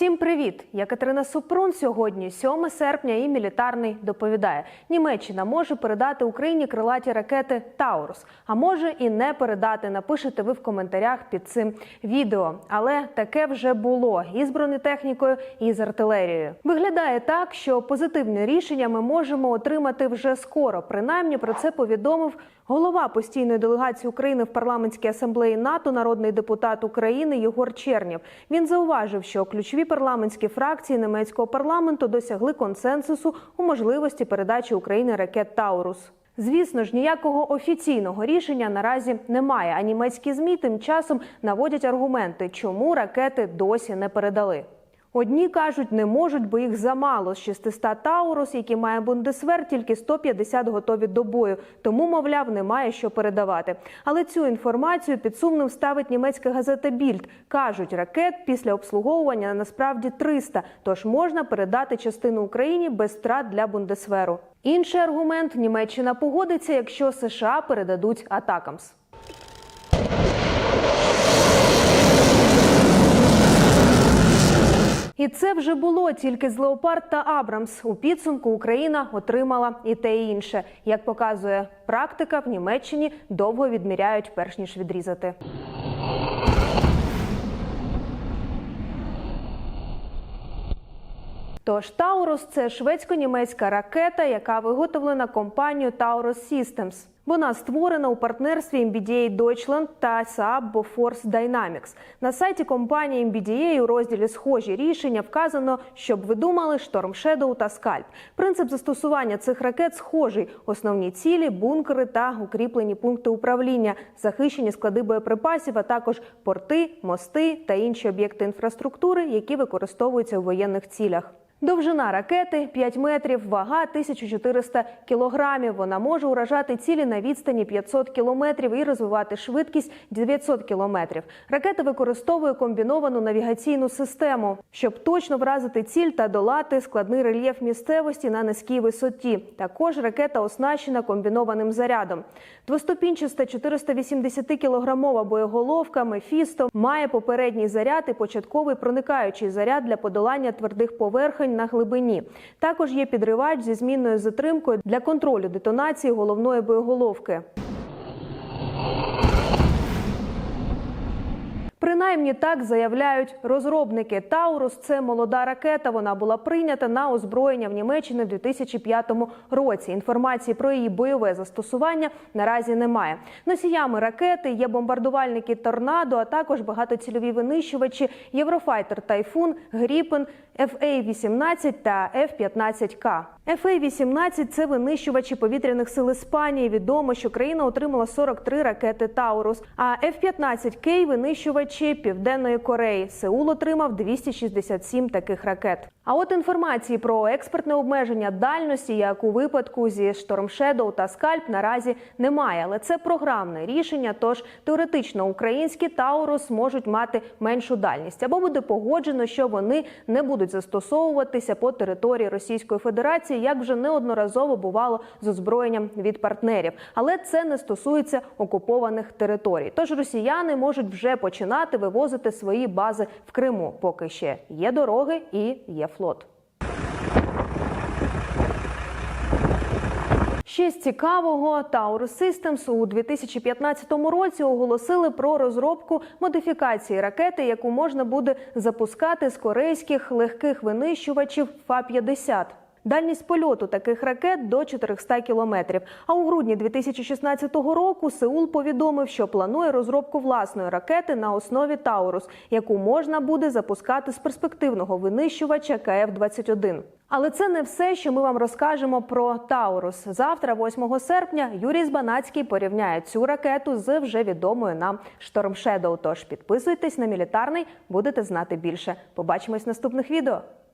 Всім привіт! Я Катерина Супрун. Сьогодні 7 серпня і мілітарний доповідає. Німеччина може передати Україні крилаті ракети Таурус, а може і не передати. Напишете ви в коментарях під цим відео. Але таке вже було і з бронетехнікою, і з артилерією. Виглядає так, що позитивне рішення ми можемо отримати вже скоро. Принаймні про це повідомив голова постійної делегації України в парламентській асамблеї НАТО, народний депутат України Єгор Чернєв. Він зауважив, що ключові парламентські фракції німецького парламенту досягли консенсусу у можливості передачі України ракет Таурус. Звісно ж, ніякого офіційного рішення наразі немає. А німецькі змі тим часом наводять аргументи, чому ракети досі не передали. Одні кажуть, не можуть, бо їх замало з 600 Таурус, які має Бундесвер, тільки 150 готові до бою. Тому, мовляв, немає що передавати. Але цю інформацію під сумним ставить німецька газета Більд. кажуть, ракет після обслуговування насправді 300, тож можна передати частину Україні без втрат для Бундесверу. Інший аргумент: Німеччина погодиться, якщо США передадуть Атакамс. І це вже було тільки з Леопард та Абрамс. У підсумку Україна отримала і те і інше. Як показує практика, в Німеччині довго відміряють, перш ніж відрізати. Тож Таурус це шведсько-німецька ракета, яка виготовлена компанією Taurus Systems. Вона створена у партнерстві MBDA Deutschland та Saab Bofors Dynamics. На сайті компанії MBDA у розділі Схожі рішення вказано, щоб ви думали Storm Shadow та Scalp. Принцип застосування цих ракет схожий: основні цілі, бункери та укріплені пункти управління, захищені склади боєприпасів, а також порти, мости та інші об'єкти інфраструктури, які використовуються у воєнних цілях. Довжина ракети 5 метрів, вага 1400 кілограмів. Вона може уражати цілі на відстані 500 кілометрів і розвивати швидкість 900 кілометрів. Ракета використовує комбіновану навігаційну систему, щоб точно вразити ціль та долати складний рельєф місцевості на низькій висоті. Також ракета оснащена комбінованим зарядом. Двоступінчаста 480-кілограмова боєголовка Мефісто має попередній заряд і початковий проникаючий заряд для подолання твердих поверхень на глибині. Також є підривач зі змінною затримкою для контролю детонації головної боєголовки головки. Принаймні так заявляють розробники. Таурус це молода ракета. Вона була прийнята на озброєння в Німеччині в 2005 році. Інформації про її бойове застосування наразі немає. Носіями ракети є бомбардувальники торнадо, а також багатоцільові винищувачі Єврофайтер Тайфун, Гріпен, FA-18 та F-15К. FA-18 – це винищувачі повітряних сил Іспанії. Відомо, що країна отримала 43 ракети Таурус. А F-15К – винищувачі Південної Кореї. Сеул отримав 267 таких ракет. А от інформації про експертне обмеження дальності, як у випадку зі Shadow та Скальп, наразі немає. Але це програмне рішення. Тож теоретично українські Таурус можуть мати меншу дальність або буде погоджено, що вони не будуть застосовуватися по території Російської Федерації, як вже неодноразово бувало з озброєнням від партнерів. Але це не стосується окупованих територій. Тож росіяни можуть вже починати вивозити свої бази в Криму, поки ще є дороги і є флот. Ще з цікавого Taurus Systems у 2015 році оголосили про розробку модифікації ракети, яку можна буде запускати з корейських легких винищувачів Фа-50. Дальність польоту таких ракет до 400 кілометрів. А у грудні 2016 року Сеул повідомив, що планує розробку власної ракети на основі Таурус, яку можна буде запускати з перспективного винищувача КФ-21. Але це не все, що ми вам розкажемо про Таурус. Завтра, 8 серпня, Юрій Збанацький порівняє цю ракету з вже відомою нам Shadow. Тож підписуйтесь на мілітарний, будете знати більше. Побачимось в наступних відео.